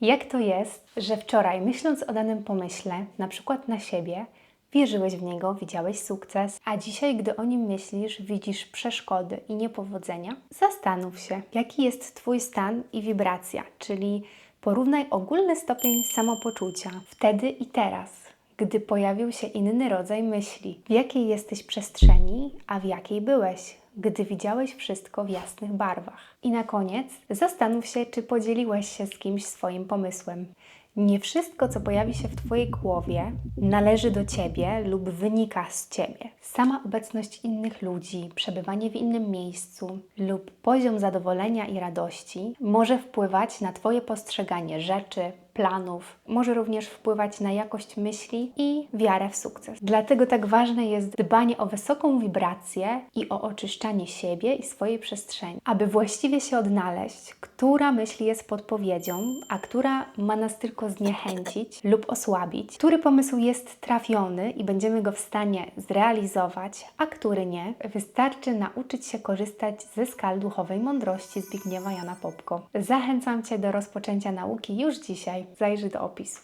Jak to jest, że wczoraj, myśląc o danym pomyśle, na przykład na siebie, wierzyłeś w niego, widziałeś sukces, a dzisiaj, gdy o nim myślisz, widzisz przeszkody i niepowodzenia? Zastanów się, jaki jest Twój stan i wibracja, czyli porównaj ogólny stopień samopoczucia wtedy i teraz gdy pojawił się inny rodzaj myśli. W jakiej jesteś przestrzeni, a w jakiej byłeś, gdy widziałeś wszystko w jasnych barwach. I na koniec zastanów się, czy podzieliłeś się z kimś swoim pomysłem. Nie wszystko, co pojawi się w Twojej głowie, należy do Ciebie lub wynika z Ciebie. Sama obecność innych ludzi, przebywanie w innym miejscu lub poziom zadowolenia i radości może wpływać na Twoje postrzeganie rzeczy, planów, może również wpływać na jakość myśli i wiarę w sukces. Dlatego tak ważne jest dbanie o wysoką wibrację i o oczyszczanie siebie i swojej przestrzeni, aby właściwie się odnaleźć, która myśl jest podpowiedzią, a która ma nas tylko zniechęcić lub osłabić, który pomysł jest trafiony i będziemy go w stanie zrealizować, a który nie. Wystarczy nauczyć się korzystać ze skal duchowej mądrości Zbigniewa Jana Popko. Zachęcam Cię do rozpoczęcia nauki już dzisiaj. Zajrzyj do opisu.